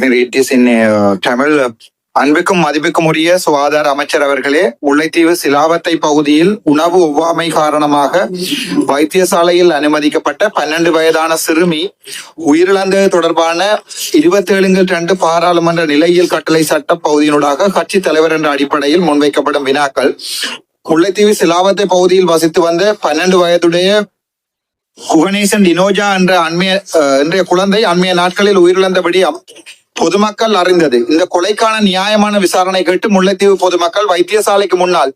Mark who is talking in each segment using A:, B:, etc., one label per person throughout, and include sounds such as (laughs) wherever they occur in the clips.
A: It அன்புக்கும் மதிப்புக்கும் உரிய சுகாதார அமைச்சர் அவர்களே முல்லைத்தீவு சிலாவத்தை பகுதியில் உணவு ஒவ்வாமை காரணமாக வைத்தியசாலையில் அனுமதிக்கப்பட்ட பன்னெண்டு வயதான சிறுமி உயிரிழந்தது தொடர்பான இருபத்தி ஏழுங்க ரெண்டு பாராளுமன்ற நிலையியல் கட்டளை சட்ட பகுதியினூடாக கட்சி தலைவர் என்ற அடிப்படையில் முன்வைக்கப்படும் வினாக்கள். முல்லைத்தீவு சிலாவத்தை பகுதியில் வசித்து வந்த பன்னெண்டு வயதுடைய குகணேசன் டினோஜா என்ற அண்மைய அஹ், குழந்தை அண்மைய நாட்களில் உயிரிழந்தபடி பொதுமக்கள் அறிந்தது. இந்த கொலைக்கான நியாயமான விசாரணை கேட்டு முல்லைத்தீவு பொதுமக்கள் வைத்தியசாலைக்கு முன்னால்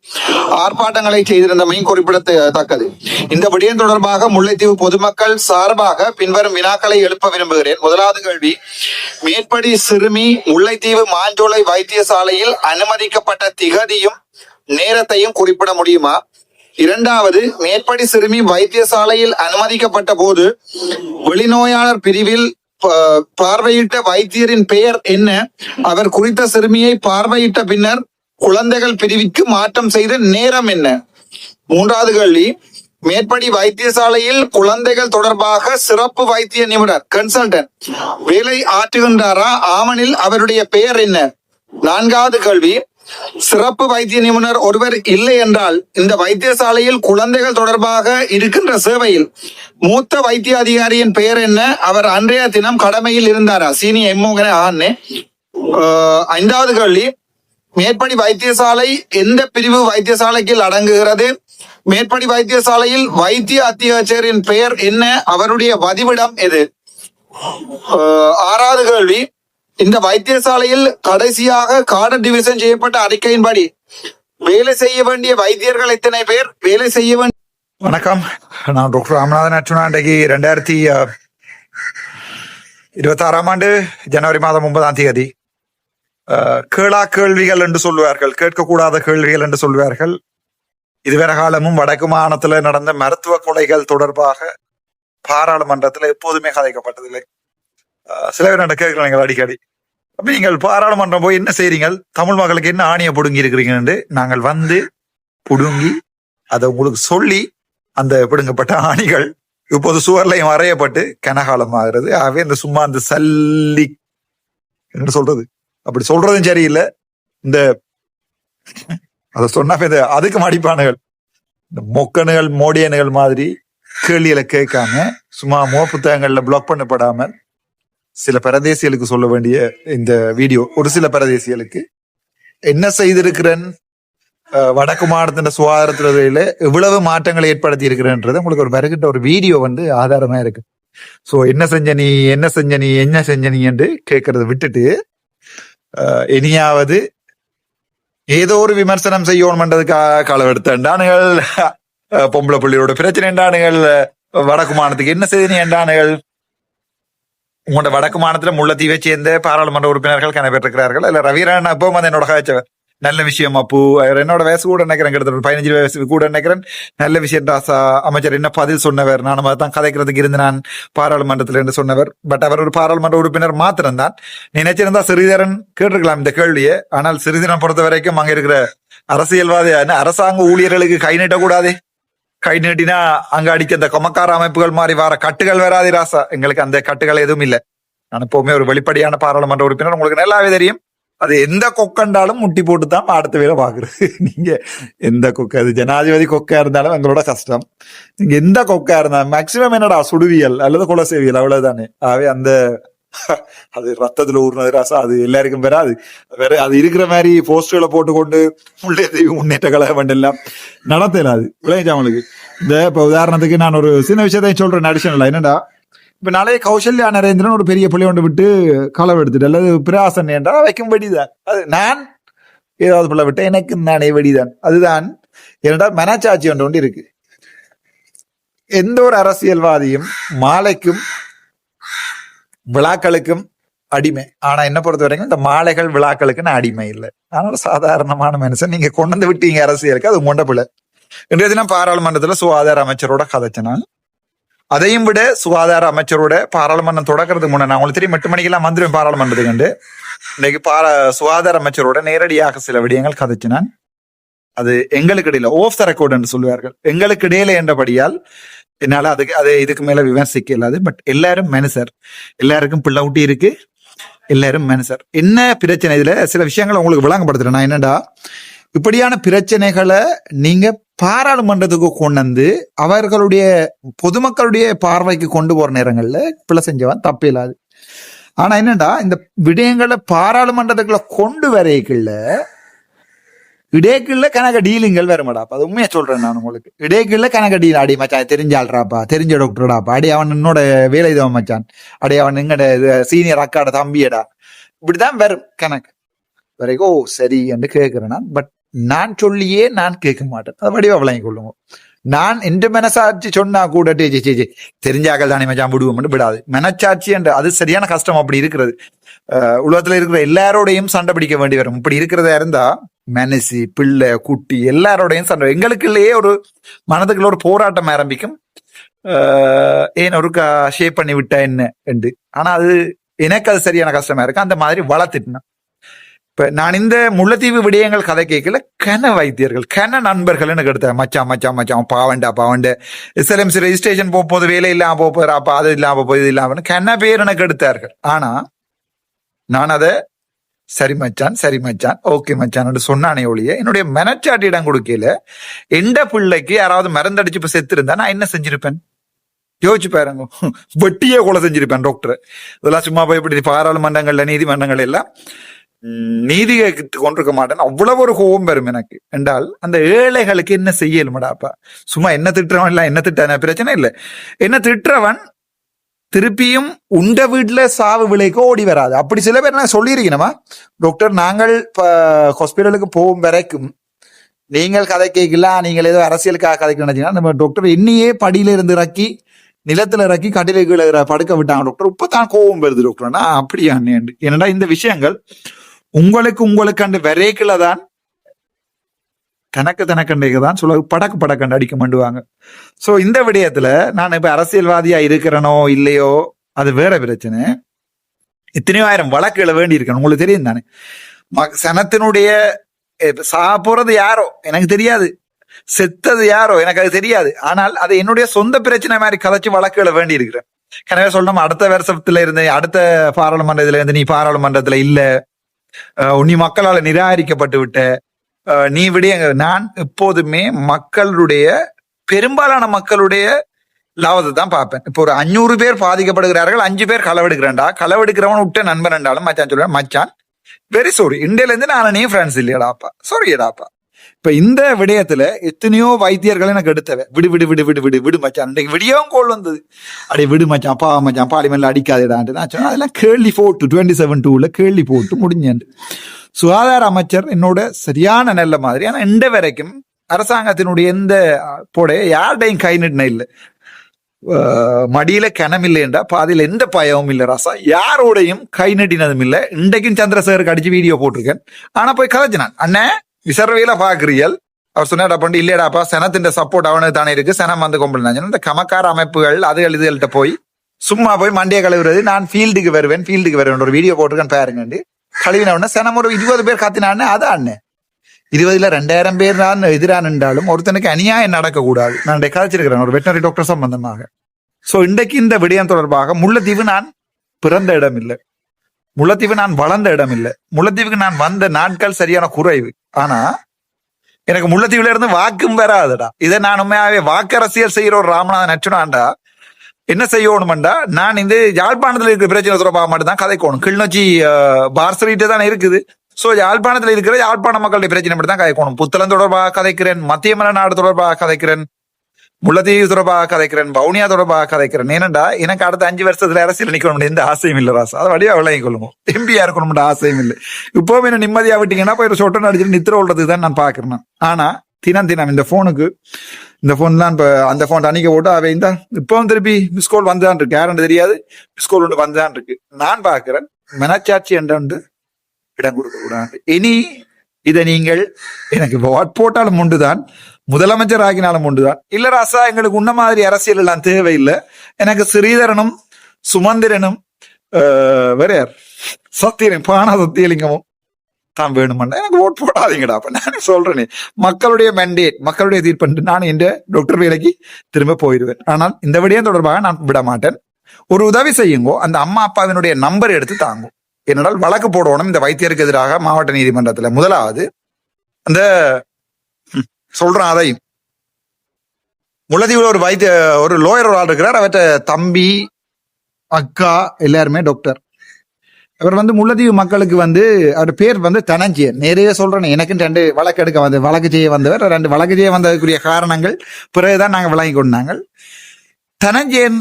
A: ஆர்ப்பாட்டங்களை செய்திருந்தமையும் குறிப்பிடத்தக்கது. இந்த விடயம் தொடர்பாக முல்லைத்தீவு பொதுமக்கள் சார்பாக பின்வரும் வினாக்களை எழுப்ப விரும்புகிறேன். முதலாவது கேள்வி மேற்படி சிறுமி முல்லைத்தீவு மாஞ்சோலை வைத்தியசாலையில் அனுமதிக்கப்பட்ட திகதியும் நேரத்தையும் குறிப்பிட முடியுமா? இரண்டாவது மேற்படி சிறுமி வைத்தியசாலையில் அனுமதிக்கப்பட்ட போது வெளிநோயாளர் பிரிவில் பார்வையிட்ட வைத்தியரின் பெயர் என்ன? அவர் குறித்த சிறுமியை பார்வையிட்ட பின்னர் குழந்தைகள் பிரிவிற்கு மாற்றம் செய்த நேரம் என்ன? மூன்றாவது கேள்வி. மேற்படி வைத்தியசாலையில் குழந்தைகள் தொடர்பாக சிறப்பு வைத்திய நிபுணர் கன்சல்டன்ட் வேலை ஆற்றுகின்றாரா? ஆமனில் அவருடைய பெயர் என்ன? நான்காவது கேள்வி. சிறப்பு வைத்திய நிபுணர் ஒருவர் இல்லை என்றால் இந்த வைத்தியசாலையில் குழந்தைகள் தொடர்பாக இருக்கின்ற சேவையில் மூத்த வைத்திய அதிகாரியின் பெயர் என்ன? அவர் அன்றைய தினம் கடமையில் இருந்தாரா? சீனி எம்மோகன ஆனே ஆஹ் ஐந்தாவது கேள்வி. மேற்படி வைத்தியசாலை எந்த பிரிவு வைத்தியசாலைக்கு அடங்குகிறது? மேற்படி வைத்தியசாலையில் வைத்திய அத்தியாச்சரின் பெயர் என்ன? அவருடைய வதிவிடம் எது? ஆஹ் ஆறாவது கேள்வி. இந்த வைத்தியசாலையில் கடைசியாக கார்டு டிவிஷன் செய்யப்பட்ட அறிக்கையின்படி வேலை செய்ய வேண்டிய வைத்தியர்கள் எத்தனை பேர்? வேலை செய்ய வேண்டிய
B: வணக்கம். நான் டாக்டர் ராமநாதன் அர்ச்சுனா இன்றைக்கு ரெண்டாயிரத்தி இருபத்தாறாம் ஆண்டு ஜனவரி மாதம் ஒன்பதாம் தேதி. கேளா கேள்விகள் என்று சொல்லுவார்கள். கேட்கக்கூடாத கேள்விகள் என்று சொல்லுவார்கள். இதுவரை காலமும் வடக்கு மாகாணத்துல நடந்த மருத்துவ கொலைகள் தொடர்பாக பாராளுமன்றத்தில் எப்போதுமே கதைக்கப்பட்டதில்லை. சில பேர் என்ன கேட்கலாம் அடிக்கடி. அப்ப நீங்கள் பாராளுமன்றம் போய் என்ன செய்றீங்க தமிழ் மக்களுக்கு என்ன ஆணையை புடுங்கி இருக்கிறீங்கன்னு நாங்கள் வந்து புடுங்கி அதை உங்களுக்கு சொல்லி அந்த பிடுங்கப்பட்ட ஆணிகள் இப்போது சுவர்லையும் வரையப்பட்டு கனகாலம் ஆகிறது ஆகவே இந்த சும்மா அந்த சல்லி என்ன சொல்றது? அப்படி சொல்றதும் சரியில்லை. இந்த அதை சொன்னா இந்த அதுக்கு மடிப்பானுகள். இந்த மொக்கனுகள் மோடியனுகள் மாதிரி கேள்விகளை கேட்காம சும்மா மோ புத்தகங்கள்ல பிளாக் பண்ணப்படாமல் சில பரதேசிகளுக்கு சொல்ல வேண்டிய இந்த வீடியோ ஒரு சில பரதேசிகளுக்கு என்ன செய்திருக்கிறேன்? வடக்கு மாநிலத்தின் சுகாதாரத்துறையில எவ்வளவு மாற்றங்களை ஏற்படுத்தி இருக்கிறேன்றது உங்களுக்கு ஒரு வருகின்ற ஒரு வீடியோ வந்து ஆதாரமா இருக்கு. சோ என்ன செஞ்ச நீ என்ன செஞ்ச நீ என்ன செஞ்ச நீ என்று கேட்கறத விட்டுட்டு இனியாவது ஏதோ ஒரு விமர்சனம் செய்யணும்ன்றதுக்காக களவெடுத்தானுகள் பொம்பளை புள்ளியோட பிரச்சனை என்றானுகள்? வடக்கு மாநிலத்துக்கு என்ன செய்தி என்றானுகள்? உங்களோட வடக்கு மாநிலத்தில் முள்ளத்தீவை சேர்ந்த பாராளுமன்ற உறுப்பினர்கள் கனப்பெற்றிருக்கிறார்கள் இல்ல ரவிரன் அப்பவும் வந்து என்னோட காய்ச்சவர் நல்ல விஷயம் அப்பு. அவர் என்னோட வயசு கூட நினைக்கிறேன் கிட்டத்தட்ட பதினஞ்சு வயசு கூட நினைக்கிறேன். நல்ல விஷயம் ராசா அமைச்சர் என்ன பதில் சொன்னவர்? நான் தான் கதைக்கிறதுக்கு இருந்து நான் பாராளுமன்றத்தில் என்று சொன்னவர். பட் அவர் ஒரு பாராளுமன்ற உறுப்பினர் மாத்திரம் தான் நினைச்சிருந்தா சிறிதரன் கேட்டிருக்கலாம் இந்த கேள்வியை. ஆனால் சிறிதரன் பொறுத்த வரைக்கும் அங்க இருக்கிற அரசியல்வாதி அரசாங்க ஊழியர்களுக்கு கை நீட்டக்கூடாது. கை நீட்டினா அங்க அடிக்க இந்த கொமக்கார அமைப்புகள் மாதிரி வர கட்டுகள் வராது ராசா. எங்களுக்கு அந்த கட்டுகள் எதுவும் இல்லை. நான் எப்பவுமே ஒரு வெளிப்படையான பாராளுமன்ற உறுப்பினர். உங்களுக்கு நல்லாவே தெரியும். அது எந்த கொக்கண்டாலும் முட்டி போட்டு தான் அடுத்த வேலை பாக்குறது (laughs) நீங்க எந்த கொக்க அது ஜனாதிபதி கொக்கா இருந்தாலும் எங்களோட கஷ்டம். நீங்க எந்த கொக்கா இருந்தாலும் மேக்சிமம் என்னடா சுடுவியல் அல்லது குலசேவியல் அவ்வளவுதானே. ஆகவே அந்த (laughs) அது ரத்தத்துல ஊர்னது ராசா அது எல்லாருக்கும் வராது. வேற அது இருக்கிற மாதிரி போஸ்டர்களை போட்டுக்கொண்டு உள்ளே தெய்வம் முன்னேற்ற கழகம் எல்லாம் நடத்தல அது விளையாஜாமலுக்கு இந்த இப்ப உதாரணத்துக்கு நான் ஒரு சின்ன விஷயத்தையும் சொல்றேன் அடிஷனல் என்னடா? இப்ப நாளைய கௌசல்யா நரேந்திரன் ஒரு பெரிய பிள்ளை ஒன்று விட்டு களவு எடுத்துட்டு அல்லது பிராசன் என்றா வைக்கும் வடிதான். அது நான் ஏதாவது பிள்ளை விட்டு எனக்கு நானே வெடிதான். அதுதான் என்னடா மனச்சாட்சி ஒன்று ஒன்று இருக்கு. எந்த ஒரு அரசியல்வாதியும் மாலைக்கும் விழாக்களுக்கும் அடிமை. ஆனா என்ன பொறுத்த வரைக்கும் இந்த மாலைகள் விழாக்களுக்கு நான் அடிமை இல்லை. அதனால சாதாரணமான மனுஷன். நீங்க கொண்டு வந்து விட்டீங்க அரசியலுக்கு அது கொண்ட பிள்ளை இன்றைய தினம் பாராளுமன்றத்துல சுகாதார அமைச்சரோட கதைச்சனால் அதையும் விட சுகாதார அமைச்சரோட பாராளுமன்றம் தொடக்கிறதுக்கு முன்ன நான் உங்களுக்கு தெரியும் எட்டு மணிக்கெல்லாம் வந்துடுவேன் பாராளுமன்றத்துக்கு இன்னைக்கு பாரா சுகாதார அமைச்சரோட நேரடியாக சில விடயங்கள் கதைச்சினான். அது எங்களுக்கு இடையில ஓஃப் த ரெக்கார்டு என்று சொல்லுவார்கள். எங்களுக்கு இடையில என்றபடியால் என்னால அதுக்கு அது இதுக்கு மேல விமர்சிக்க இல்லாது பட் எல்லாரும் மனுஷர் எல்லாருக்கும் பிள்ளை ஊட்டி இருக்கு. எல்லாரும் மனுஷர் என்ன பிரச்சனை இதுல? சில விஷயங்களை உங்களுக்கு விளங்கப்படுத்துறேன். நான் என்னடா? இப்படியான பிரச்சனைகளை நீங்க பாராளுமன்றத்துக்கு கொண்டு வந்து அவர்களுடைய பொதுமக்களுடைய பார்வைக்கு கொண்டு போற நேரங்கள்ல பிள்ளை செஞ்சவன் தப்பு இல்லாது. ஆனா என்னடா? இந்த விடயங்களை பாராளுமன்றத்துக்குள்ள கொண்டு வரைக்குள்ள இடைக்குள்ள கணக்க டீலிங்கள் வருமாடாப்பா அது உண்மையா சொல்றேன் நான் உங்களுக்கு. இடைக்குள்ள கணக்க டீல். அடி மச்சான் தெரிஞ்ச ஆள்றாப்பா தெரிஞ்ச டாக்டர்டாப்பா அடி அவன் என்னோட வேலை இதுவன் மச்சான். அடி அவன் எங்கட சீனியர் அக்காட தம்பியடா. இப்படிதான் வரும் கணக்கு. வரைக்கும் ஓ சரி என்று கேட்கிறேன் நான். பட் நான் சொல்லியே நான் கேட்க மாட்டேன். அதை வடிவா விளங்கி கொள்ளுங்க. நான் எந்த மனசாட்சி சொன்னா கூட டே ஜே ஜே, தெரிஞ்சாக்கள் தானே மச்சான் விடுவோம் விடாது. மனச்சாட்சி என்று அது சரியான கஷ்டம் அப்படி இருக்கிறது. உலகத்துல இருக்கிற எல்லாரோடையும் சண்டை பிடிக்க வேண்டி வரும். இப்படி இருக்கிறதா இருந்தா மனசு பிள்ளை குட்டி எல்லாரோடையும் சண்டை எங்களுக்குள்ளேயே ஒரு மனதுக்குள்ள ஒரு போராட்டம் ஆரம்பிக்கும். ஏன் ஒரு ஷேப் பண்ணி விட்டா என்ன என்று. ஆனா அது எனக்கு அது சரியான கஷ்டமா இருக்கு. அந்த மாதிரி வளர்த்துட்டேன் இப்ப நான் இந்த முல்லைத்தீவு விடயங்கள் கதை கேட்கல. கன வைத்தியர்கள் கன நண்பர்கள் எனக்கு எடுத்தேன். மச்சான் மச்சான் மச்சான் பாவண்டா பாவண்ட. எஸ்எல்எம்சி ரெஜிஸ்ட்ரேஷன் போக போது வேலை இல்லாம போக போறா அது இல்லாம போய் இது இல்லாம கன பேர் எனக்கு எடுத்தார்கள். ஆனா நான் அதை சரி மச்சான் சரி மச்சான். ஓகே மச்சான் சொன்னானே ஒழிய என்னுடைய மெனச்சாட்டியிடம் இடம் கொடுக்கல எந்த பிள்ளைக்கு யாராவது மருந்தடிச்சு இப்ப செத்து இருந்தா நான் என்ன செஞ்சிருப்பேன்? யோசிச்சு பாருங்க. வெட்டியே கொலை செஞ்சிருப்பேன் டாக்டர் இதெல்லாம் சும்மா போய் இப்படி பாராளுமன்றங்கள்ல நீதிமன்றங்கள் எல்லாம் நீதி கேட்டு கொண்டிருக்க மாட்டேன் அவ்வளவு ஒரு கோபம் பெறும் எனக்கு. என்றால் அந்த ஏழைகளுக்கு என்ன செய்யலுமாடாப்பா சும்மா என்ன திட்டுறவன் இல்ல என்ன திட்டான? பிரச்சனை இல்லை. என்ன திட்டுறவன் திருப்பியும் உண்ட வீட்டில் சாவு விலைக்கு ஓடி வராது. அப்படி சில பேர் நான் சொல்லியிருக்கணுமா டாக்டர் நாங்கள் ஹாஸ்பிட்டலுக்கு போகும் வரைக்கும் நீங்கள் கதை கேட்கலாம் நீங்கள் ஏதோ அரசியலுக்காக கதைக்க நினைச்சீங்கன்னா நம்ம டாக்டர் என்னையே படியில இருந்து இறக்கி நிலத்துல இறக்கி கட்டில கீழே படுக்க விட்டாங்க டாக்டர் இப்போ தான் கோபம் வருது டாக்டர்னா அப்படியா என்னடா இந்த விஷயங்கள்? உங்களுக்கு உங்களுக்கு அந்த விரைக்குல தான் தனக்கு தனக்கண்டைக்கு தான் சொல்ல படக்கு படக்கண்டு அடிக்க மாட்டுவாங்க ஸோ இந்த விடயத்துல நான் இப்போ அரசியல்வாதியா இருக்கிறனோ இல்லையோ அது வேற பிரச்சனை. எத்தனையோ ஆயிரம் வழக்குகளை வேண்டி இருக்கணும். உங்களுக்கு தெரியும் தானே? ம- சனத்தினுடைய இப்ப சாக போறது யாரோ? எனக்கு தெரியாது. செத்தது யாரோ? எனக்கு அது தெரியாது. ஆனால் அது என்னுடைய சொந்த பிரச்சனை மாதிரி கதைச்சு வழக்குகளை வேண்டி இருக்கிறேன். எனவே சொல்லணும் அடுத்த வருஷத்துல இருந்து அடுத்த பாராளுமன்றத்துல இருந்து நீ பாராளுமன்றத்துல இல்ல. உன்னி நீ மக்களால் நிராகரிக்கப்பட்டு விட்ட நீ விடிய நான் எப்போதுமே மக்களுடைய பெரும்பாலான மக்களுடைய லாபத்தை தான் பார்ப்பேன். இப்போ ஒரு அஞ்சூறு பேர் பாதிக்கப்படுகிறார்கள் அஞ்சு பேர் களவெடுக்கிறேன்டா. களவெடுக்கிறவன் விட்ட நண்பன் என்றாலும் மச்சான் சொல்லுவேன் மச்சான் வெரி சாரி இந்தியால இருந்து நான் நீ ஃப்ரெண்ட்ஸ் இல்லையடாப்பா. சாரிடாப்பா இப்ப இந்த விடயத்துல எத்தனையோ வைத்தியர்கள் எனக்கு எடுத்தவ. விடு விடு விடு விடு விடு விடு மச்சான். இன்றைக்கு விடியவும் கோல் வந்தது. அடே விடு மச்சான் பா மச்சான் பாலிமெண்ட்ல அடிக்காதேடான்ட்டு. நான் சொன்னேன் அதெல்லாம் கேள்வி போட்டு டுவெண்ட்டி செவன் டூல கேள்வி போட்டு முடிஞ்சேன் சுகாதார அமைச்சர் என்னோட சரியான நல்ல மாதிரி. ஆனா இந்த வரைக்கும் அரசாங்கத்தினுடைய எந்த போட யார்டையும் கை நிட்டின இல்லை. மடியில கனம் இல்லைன்றா பாதியில எந்த பயமும் இல்லை ராசா. யாரோடையும் கை நட்டினதும் இல்லை. இன்றைக்கும் சந்திரசேகருக்கு அடிச்சு வீடியோ போட்டிருக்கேன். ஆனா போய் கதைச்சினான் அண்ணே விசர்வையில பாக்குறீர்கள். அவர் சொன்னாடா பண்ணி இல்லையடாப்பா சனத்தின் சப்போர்ட் அவனுக்கு தானே இருக்கு. சனம் வந்து கொம்பு இந்த கமக்கார அமைப்புகள் அதுகள் இதுகள்கிட்ட போய் சும்மா போய் மண்டியை கழுவுறது. நான் ஃபீல்டுக்கு வருவேன் ஃபீல்டுக்கு வருவேன். ஒரு வீடியோ போட்டிருக்கேன் பாருங்க. கழுவின உடனே சனம் ஒரு இருபது பேர் காத்தினான்னு அதான் அண்ணே. இருபதுல ரெண்டாயிரம் பேர் தான் எதிரான என்றாலும் ஒருத்தனுக்கு அநியாயம் நடக்கக்கூடாது. நான் கதைச்சிருக்கிறேன் ஒரு வெட்டினரி டாக்டர் சம்பந்தமாக. சோ இன்றைக்கு இந்த விடயம் தொடர்பாக முல்லைத்தீவு நான் பிறந்த இடம் இல்லை முல்லைத்தீவு நான் வளர்ந்த இடம் இல்லை முல்லைத்தீவுக்கு நான் வந்த நாட்கள் சரியான குறைவு. ஆனா எனக்கு முல்லைத்தீவுல இருந்து வாக்கும் வராதுடா. இதை நான் உண்மையாவே வாக்கு அரசியல் செய்யற ஒரு ராமநாதன் நச்சுனாண்டா என்ன செய்யணும்டா? நான் இந்த யாழ்ப்பாணத்துல இருக்கிற பிரச்சனை தொடர்பாக மட்டும் தான் கதைக்கணும். கிளிநொச்சி பார்சலிட்டே தானே இருக்குது. சோ யாழ்ப்பாணத்துல இருக்கிற யாழ்ப்பாண மக்களுடைய பிரச்சனை மட்டும் தான் கதைக்கணும். புத்தளம் தொடர்பாக கதைக்கிறேன் மத்திய மன நாடு தொடர்பாக கதைக்கிறேன் முள்ளத்தீவு தொடர்பாக கதைக்கிறேன் வவுனியா தொடர்பாக கதைக்கிறேன். ஏனண்டா எனக்கு அடுத்த அஞ்சு வருஷத்துல அரசியல் நிக்கணும் எந்த ஆசையும் இல்லை ராசா. அதை வழியா விளங்கி கொள்ளுவோம் எம்பியா இருக்கணும் ஆசையும் இல்லை. இப்போவும் என்ன நிம்மதியா விட்டீங்கன்னா போய் ஒரு சொட்டன் அடிச்சுட்டு நித்திர விடுறதுக்கு தான் நான் பாக்குறேன் ஆனா தினம் தினம் இந்த ஃபோனுக்கு இந்த ஃபோன் தான் இப்போ அந்த ஃபோன் அன்னைக்கு போட்டு அவை இந்த இப்போவும் திருப்பி மிஸ் கால் வந்துதான் இருக்கு. யாருன்னு தெரியாது. மிஸ் கால் ஒன்று வந்துதான் இருக்கு. நான் பாக்குறேன் மனச்சாட்சி என்ற வந்து இடம் கொடுக்க கூடாது. இனி இதை நீங்கள் எனக்கு வாட் போட்டாலும் உண்டுதான் முதலமைச்சர் ஆகினாலும் உண்டுதான். இல்ல ராசா எங்களுக்கு உன்ன மாதிரி அரசியல் எல்லாம் தேவையில்லை. எனக்கு ஸ்ரீதரனும் சுமந்திரனும் வேற யார்? சத்தியலிங்கம் பானா சத்தியலிங்கமும். தான் வேணுமெண்டா எனக்கு ஓட் போடாதீங்கடா. அப்ப நானே சொல்றேனே. மக்களுடைய மெண்டேட் மக்களுடைய தீர்ப்பு நான் என்ற டாக்டர் வேலைக்கு திரும்ப போயிடுவேன். ஆனால் இந்த விடயம் தொடர்பாக நான் விட மாட்டேன் ஒரு உதவி செய்யுங்கோ அந்த அம்மா அப்பாவினுடைய நம்பர் எடுத்து தாங்கும்
C: என்னடால் வழக்கு போடணும். இந்த வைத்தியருக்கு எதிராக மாவட்ட நீதிமன்றத்துல. முதலாவது அந்த சொல்றேன் அதையும் முல்லதீவுல ஒரு வைத்திய ஒரு லோயர் ஒரு ஆள் இருக்கிறார். அவர்கிட்ட தம்பி அக்கா எல்லாருமே டாக்டர் அவர் வந்து முல்லதீவு மக்களுக்கு வந்து அவர் பேர் வந்து தனஞ்சியன். நிறைய சொல்றேன் எனக்கும் ரெண்டு வழக்கு எடுக்க வந்து வழக்கு செய்ய வந்தவர் ரெண்டு வழக்கு செய்ய வந்ததுக்குரிய காரணங்கள் பிறகுதான் நாங்கள் விளங்கி கொண்டாங்கள் தனஞ்சயன்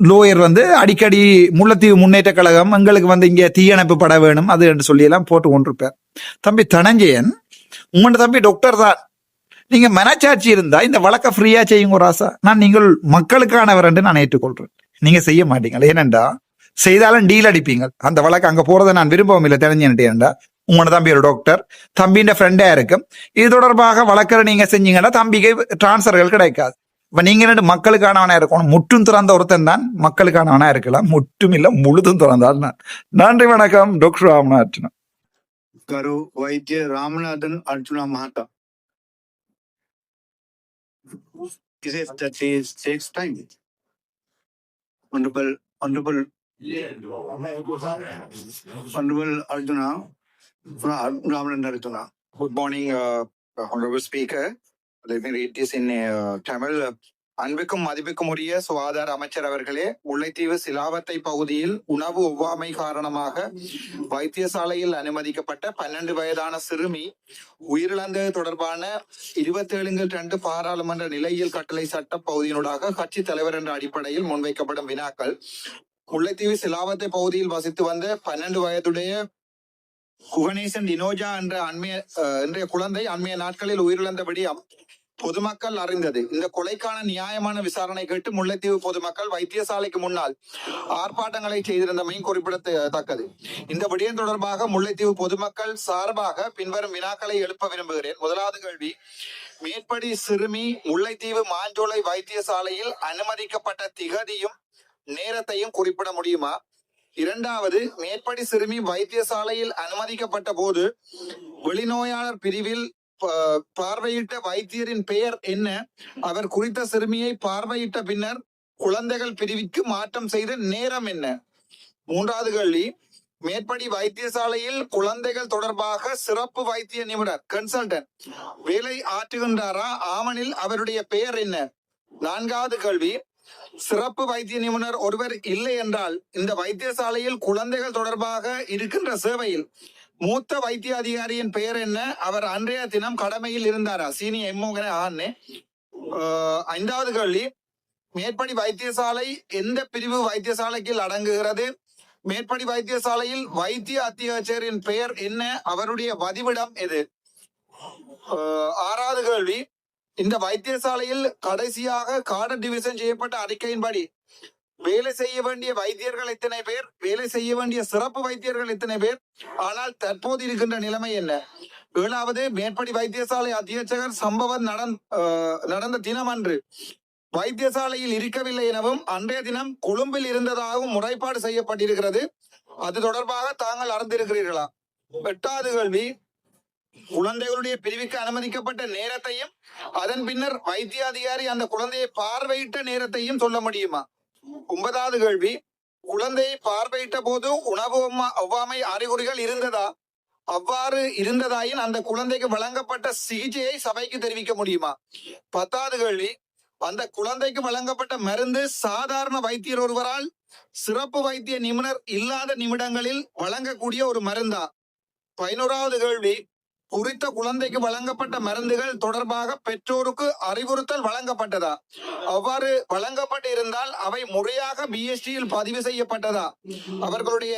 C: லோயர் வந்து அடிக்கடி முல்லைத்தீவு முன்னேற்ற கழகம் எங்களுக்கு வந்து இங்கே தீயணைப்பு பட வேணும் அது என்று சொல்லி எல்லாம் போட்டு கொண்டிருப்பார். தம்பி தனஞ்சயன் உங்களோட தம்பி டாக்டர் தான். நீங்க மனச்சாட்சி இருந்தா இந்த வழக்க ஃப்ரீயா செய்யுங்க ராசா நான் நீங்கள் மக்களுக்கானவர் என்று நான் ஏற்றுக்கொள்றேன். நீங்க செய்ய மாட்டீங்க. ஏனென்றா செய்தாலும் டீல் அடிப்பீங்க அந்த வழக்கு அங்க போகிறத நான் விரும்பவும் இல்லை தெரிஞ்சுட்டேன்டா உங்களோட தம்பி ஒரு டாக்டர் தம்பின்ற ஃப்ரெண்டாக இருக்கும். இது தொடர்பாக வழக்கரை நீங்க செஞ்சீங்கன்னா தம்பிக்கு டிரான்ஸ்ஃபர்கள் கிடைக்காது. இப்ப நீங்க ரெண்டு மக்களுக்கானவனா இருக்கணும். முற்றும் திறந்த ஒருத்தன் தான் மக்களுக்கானவனா இருக்கலாம். முற்றும் இல்ல முழுதும் திறந்தால் நன்றி வணக்கம். டாக்டர் ராமநாத்
D: அர்ஜுனா கரு வைத்திய Ramanathan Arjuna மகாத்தா. It is that it takes time. Honorable, honorable honorable Arjuna, Ramanan Arjuna.
B: Good morning, uh, uh, Honorable Speaker. Let me read this in uh, Tamil. அன்புக்கும் மதிப்புக்கும் உரிய சுகாதார அமைச்சர் அவர்களே முல்லைத்தீவு சிலாவத்தை பகுதியில் உணவு ஒவ்வாமை காரணமாக வைத்தியசாலையில் அனுமதிக்கப்பட்ட பன்னெண்டு வயதான சிறுமி உயிரிழந்தது தொடர்பான இருபத்தேழுங்கள் ரெண்டு பாராளுமன்ற நிலையில் கட்டளை சட்ட பகுதியினூடாக கட்சி தலைவர் என்ற அடிப்படையில் முன்வைக்கப்படும் வினாக்கள் முல்லைத்தீவு சிலாவத்தை பகுதியில் வசித்து வந்த பன்னெண்டு வயதுடைய குகணேசன் டினோஜா என்ற அண்மைய அஹ், குழந்தை அண்மைய நாட்களில் உயிரிழந்தபடி பொதுமக்கள் அறிந்தது. இந்த கொலைக்கான நியாயமான விசாரணை கேட்டு முல்லைத்தீவு பொதுமக்கள் வைத்தியசாலைக்கு முன்னால் ஆர்ப்பாட்டங்களை செய்திருந்தமையும் குறிப்பிடத்தக்கது. இந்த விடயம் தொடர்பாக முல்லைத்தீவு பொதுமக்கள் சார்பாக பின்வரும் வினாக்களை எழுப்ப விரும்புகிறேன். முதலாவது கேள்வி மேற்படி சிறுமி முல்லைத்தீவு மாஞ்சோலை வைத்தியசாலையில் அனுமதிக்கப்பட்ட திகதியும் நேரத்தையும் குறிப்பிட முடியுமா? இரண்டாவது மேற்படி சிறுமி வைத்தியசாலையில் அனுமதிக்கப்பட்ட போது வெளிநோயாளர் பிரிவில் ப- பார்வையிட்ட வைத்தியரின் பெயர் என்ன? அவர் குறித்த சிறுமியை பார்வையிட்ட பின்னர் குழந்தைகள் பிரிவுக்கு மாற்றம் செய்த நேரம் என்ன? மூன்றாவது கேள்வி மேற்படி வைத்தியசாலையில் குழந்தைகள் தொடர்பாக சிறப்பு வைத்திய நிபுணர் கன்சல்டன்ட் வேலை ஆற்றுகின்றாரா? ஆமனில் அவருடைய பெயர் என்ன? நான்காவது கேள்வி சிறப்பு வைத்திய நிபுணர் ஒருவர் இல்லை என்றால் இந்த வைத்தியசாலையில் குழந்தைகள் தொடர்பாக இருக்கின்ற சேவையில் மூத்த வைத்திய அதிகாரியின் பெயர் என்ன? அவர் அன்றைய தினம் கடமையில் இருந்தாரா? சீனி எம்மோகன ஆனே. ஐந்தாவது கேள்வி. மேற்படி வைத்தியசாலை எந்த பிரிவு வைத்தியசாலைக்கு அடங்குகிறது? மேற்படி வைத்தியசாலையில் வைத்திய அத்தியாச்சரின் பெயர் என்ன? அவருடைய வதிவிடம் எது? ஆறாவது கேள்வி. இந்த வைத்தியசாலையில் கடைசியாக கார்டர் டிவிஷன் செய்யப்பட்ட அறிக்கையின்படி வேலை செய்ய வேண்டிய வைத்தியர்கள் எத்தனை பேர்? வேலை செய்ய வேண்டிய சிறப்பு வைத்தியர்கள் எத்தனை பேர்? ஆனால் தற்போது இருக்கின்ற நிலைமை என்ன? ஏழாவது மேற்படி வைத்தியசாலை அத்தியட்சகர் சம்பவம் நடந் நடந்த தினம் அன்று வைத்தியசாலையில் இருக்கவில்லை எனவும் அன்றைய தினம் கொழும்பில் இருந்ததாகவும் முறைப்பாடு செய்யப்பட்டிருக்கிறது. அது தொடர்பாக தாங்கள் அறிந்திருக்கிறீர்களா? எட்டாவது கேள்வி குழந்தைகளுடைய பிரிவுக்கு அனுமதிக்கப்பட்ட நேரத்தையும் அதன் பின்னர் வைத்திய அதிகாரி அந்த குழந்தையை பார்வையிட்ட நேரத்தையும் சொல்ல முடியுமா? ஒன்பதாவது கேள்வி குழந்தையை பார்வையிட்ட போது உணவு ஒவ்வா- ஒவ்வாமை அறிகுறிகள் இருந்ததா? அவ்வாறு இருந்ததாயின் அந்த குழந்தைக்கு வழங்கப்பட்ட சிகிச்சையை சபைக்கு தெரிவிக்க முடியுமா? பத்தாவது கேள்வி அந்த குழந்தைக்கு வழங்கப்பட்ட மருந்து சாதாரண வைத்தியர் ஒருவரால் சிறப்பு வைத்திய நிபுணர் இல்லாத நிமிடங்களில் வழங்கக்கூடிய ஒரு மருந்தா? பதினோராவது கேள்வி குறித்த குழந்தைக்கு வழங்கப்பட்ட மருந்துகள் தொடர்பாக பெற்றோருக்கு அறிவுறுத்தல் வழங்கப்பட்டதா? அவ்வாறு வழங்கப்பட்டு இருந்தால் அவை முறையாக பிஎஸ்டியில் பதிவு செய்யப்பட்டதா? அவர்களுடைய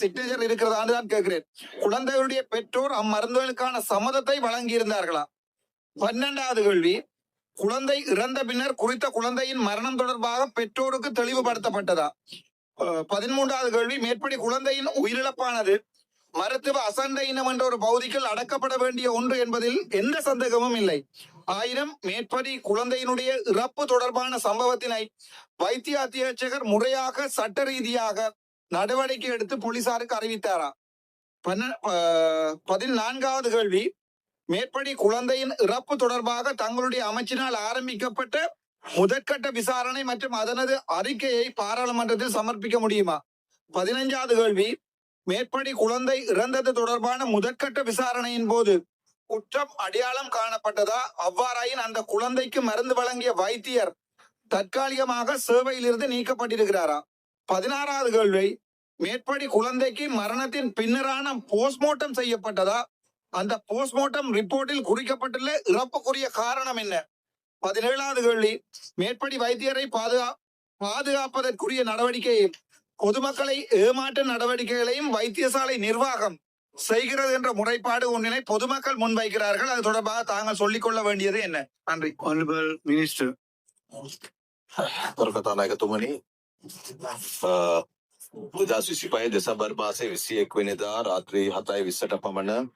B: சிக்னேச்சர் இருக்கிறதான்னு தான் கேட்கிறேன். குழந்தைகளுடைய பெற்றோர் அம்மருந்துகளுக்கான சம்மதத்தை வழங்கி இருந்தார்களா பன்னெண்டாவது கேள்வி. குழந்தை இறந்த பின்னர் குறித்த குழந்தையின் மரணம் தொடர்பாக பெற்றோருக்கு தெளிவுபடுத்தப்பட்டதா? பதிமூன்றாவது கேள்வி. மேற்படி குழந்தையின் உயிரிழப்பானது மருத்துவ அசண்டை இனம் என்ற ஒரு பகுதிக்குள் அடக்கப்பட வேண்டிய ஒன்று என்பதில் எந்த சந்தேகமும் இல்லை. ஆயிரம் மேற்படி குழந்தையினுடைய இறப்பு தொடர்பான சம்பவத்தினை வைத்திய அத்தியட்சகர் முறையாக சட்ட ரீதியாக நடவடிக்கை எடுத்து போலீசாருக்கு அறிவித்தாரா? பன்ன- பதினான்காவது கேள்வி. மேற்படி குழந்தையின் இறப்பு தொடர்பாக தங்களுடைய அமைச்சினால் ஆரம்பிக்கப்பட்ட முதற்கட்ட விசாரணை மற்றும் அதனது அறிக்கையை பாராளுமன்றத்தில் சமர்ப்பிக்க முடியுமா? பதினைஞ்சாவது கேள்வி.
E: மேற்படி குழந்தை இறந்தது தொடர்பான முதற்கட்ட விசாரணையின் போது குற்றம் அடையாளம் காணப்பட்டதா? அவ்வாறாயின் அந்த குழந்தைக்கு மருந்து வழங்கிய வைத்தியர் தற்காலிகமாக சேவையிலிருந்து நீக்கப்பட்டிருக்கிறாரா? பதினாறாவது கேள்வி. மேற்படி குழந்தைக்கு மரணத்தின் பின்னரான போஸ்ட்மார்ட்டம் செய்யப்பட்டதா? அந்த போஸ்ட்மார்ட்டம் ரிப்போர்ட்டில் குறிக்கப்பட்டுள்ள இறப்புக்குரிய காரணம் என்ன? பதினேழாவது கேள்வி. மேற்படி வைத்தியரை பாதுகா பாதுகாப்பதற்குரிய நடவடிக்கையை பொதுமக்களை ஏமாற்ற நடவடிக்கைகளையும் வைத்தியசாலை நிர்வாகம் செய்கிறது என்ற முறைப்பாடு ஒன்றினை பொதுமக்கள் முன்வைக்கிறார்கள் அது தொடர்பாக தாங்கள் சொல்லிக் கொள்ள வேண்டியது என்ன நன்றி
F: Honorable Minister.
G: කතානායකතුමනි දෙදස් විසිපය දෙසබර් මාසේ විසි එක් වෙනදා රාත්‍රී හතයි විස්සට පමණ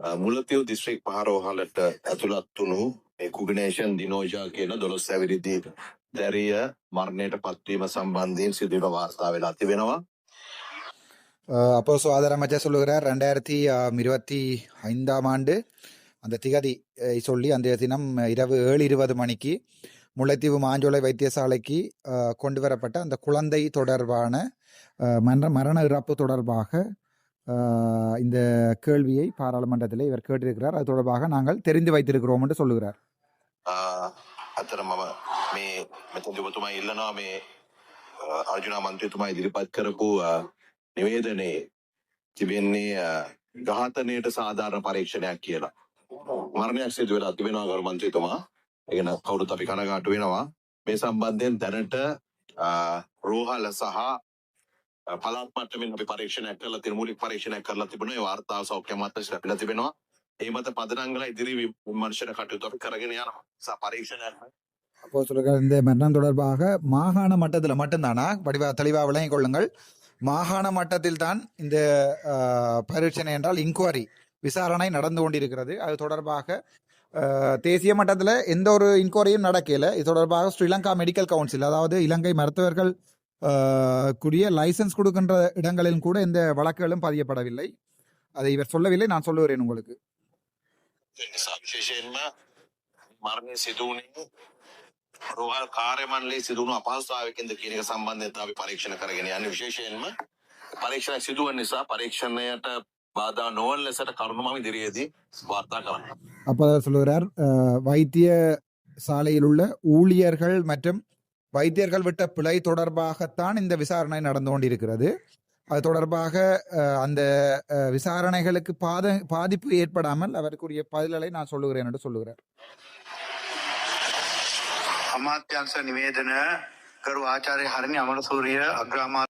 G: අ, මුලතිව් දිස්ත්‍රික් පහරෝහලට ඇතුළත් වුණු මේ කුගනේෂන් දිනෝජා කියන දොළොස් ඇවිරිදි දැරිය මරණයට පත්වීම සම්බන්ධයෙන් සිදුවන වාර්තා වෙලා තිබෙනවා
B: அஹ் அப்போ சுகாதார அமைச்சர் சொல்லுகிறார் ரெண்டாயிரத்தி அஹ், இருபத்தி ஐந்தாம் ஆண்டு அந்த திகதி அஹ், சொல்லி அந்த தினம் இரவு ஏழு இருபது மணிக்கு முல்லைத்தீவு மாஞ்சோலை வைத்தியசாலைக்கு அஹ், கொண்டு வரப்பட்ட அந்த குழந்தை தொடர்பான அஹ், மரண மரண இறப்பு தொடர்பாக அஹ், இந்த கேள்வியை பாராளுமன்றத்தில் இவர் கேட்டிருக்கிறார் அது தொடர்பாக நாங்கள் தெரிந்து வைத்திருக்கிறோம் என்று சொல்லுகிறார்
G: අතර මම මේ මෙතැදි ඔබතුමා ඉල්ලනවා මේ අ, අර්ජුනා මන්ත්‍රතුමා ඉදිරිපත් කරපු අ, නිවේදනයේ තිබෙන්නේ අ, ඝාතනයට සාධාරණ පරීක්ෂණයක් කියලා. මරණයක් සිදු වෙලා තිබෙනවා ගරු මන්ත්‍රීතුමා. ඒකන කවුරුත් අපි කනගාටු වෙනවා. මේ සම්බන්ධයෙන් දැනට අ, රෝහල සහ අ, පළාත් මට්ටමින් අපි පරීක්ෂණයක් කරලා තියෙන මූලික පරීක්ෂණයක් කරලා තිබුණා. ඒ වාර්තාව සෞඛ්‍ය අමාත්‍යාංශයට ලැබිලා තිබෙනවා. ඒ මත පදනම් කරලා ඉදිරි විමර්ශන කටයුතු අපි කරගෙන යනවා. සා පරීක්ෂණයක්
B: அப்போ சொல்லுங்கள் இந்த மரணம் தொடர்பாக மாகாண மட்டத்தில் மட்டும்தானா? படிவா தெளிவாக விளங்கிக் கொள்ளுங்கள். மாகாண மட்டத்தில் தான் இந்த பரீட்சனை என்றால் இன்குவரி விசாரணை நடந்து கொண்டிருக்கிறது. அது தொடர்பாக தேசிய மட்டத்தில் எந்த ஒரு இன்கொயரியும் நடக்கல. இது தொடர்பாக ஸ்ரீலங்கா மெடிக்கல் கவுன்சில் அதாவது இலங்கை மருத்துவர்கள் குரிய கூடிய லைசன்ஸ் கொடுக்கின்ற இடங்களிலும் கூட எந்த வழக்குகளும் பதியப்படவில்லை. அதை இவர் சொல்லவில்லை நான் சொல்லுகிறேன் உங்களுக்கு.
G: නිසා විශේෂයෙන්ම මරණය සිදුවනේ රෝහල් කාර්ය මණ්ඩලයේ සිදුවුණු අපහසුතාවයකින්ද කියන එක සම්බන්ධයෙන් අපි පරීක්ෂණ කරගෙන යන්නේ විශේෂයෙන්ම පරීක්ෂණ සිදුවන නිසා පරීක්ෂණයට බාධා නොවන ලෙසට කරුණු මම ඉදිරියේදී වාර්තා කරන්න.
B: அப்போ அவர் சொல்லுகிறார் அஹ், வைத்திய சாலையில் உள்ள ஊழியர்கள் மற்றும் வைத்தியர்கள் விட்ட பிழை தொடர்பாகத்தான் இந்த விசாரணை நடந்து கொண்டிருக்கிறது அது தொடர்பாக அஹ், அந்த அஹ், விசாரணைகளுக்கு பாத பாதிப்பு ஏற்படாமல் அவருக்குரிய பதில்களை நான் சொல்லுகிறேன் என்று சொல்லுகிறார்
F: අමාත්‍යංශ නිවේදන කරු ආචාර්ය හරණි අමරසූරිය අග්‍රාමා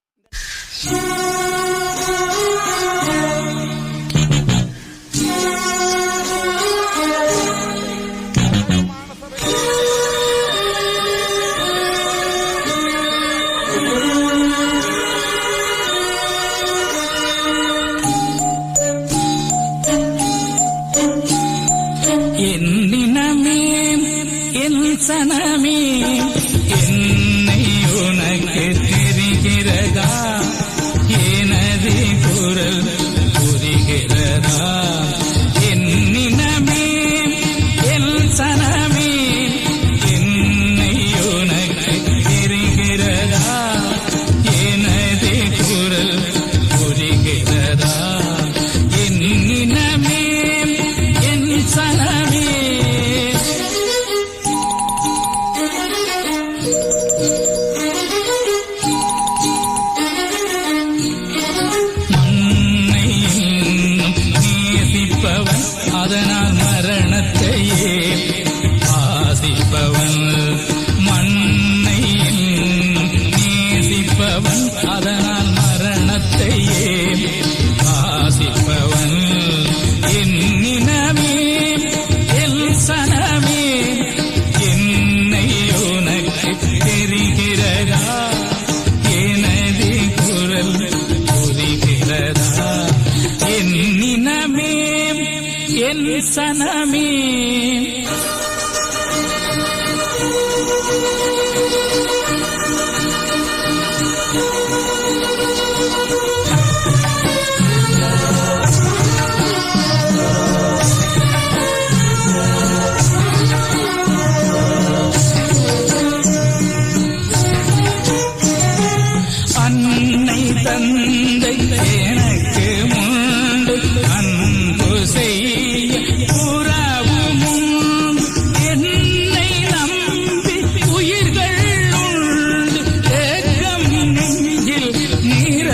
H: என் சனமே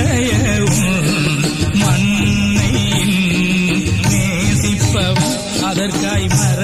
F: விளையவும் மண்ணையின் நேசிப்பவும் அதற்காய் மர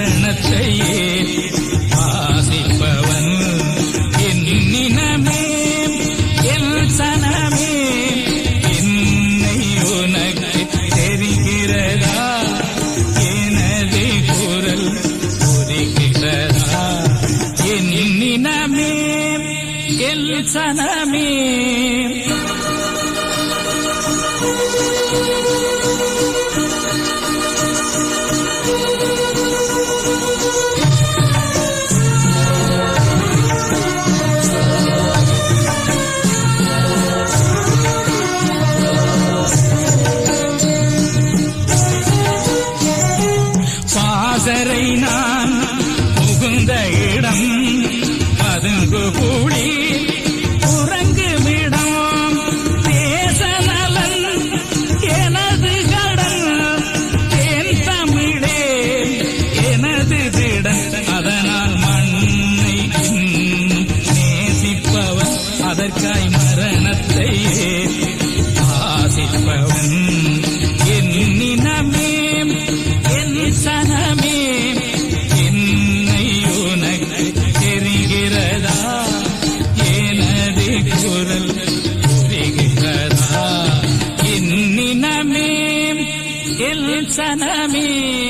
F: sanami.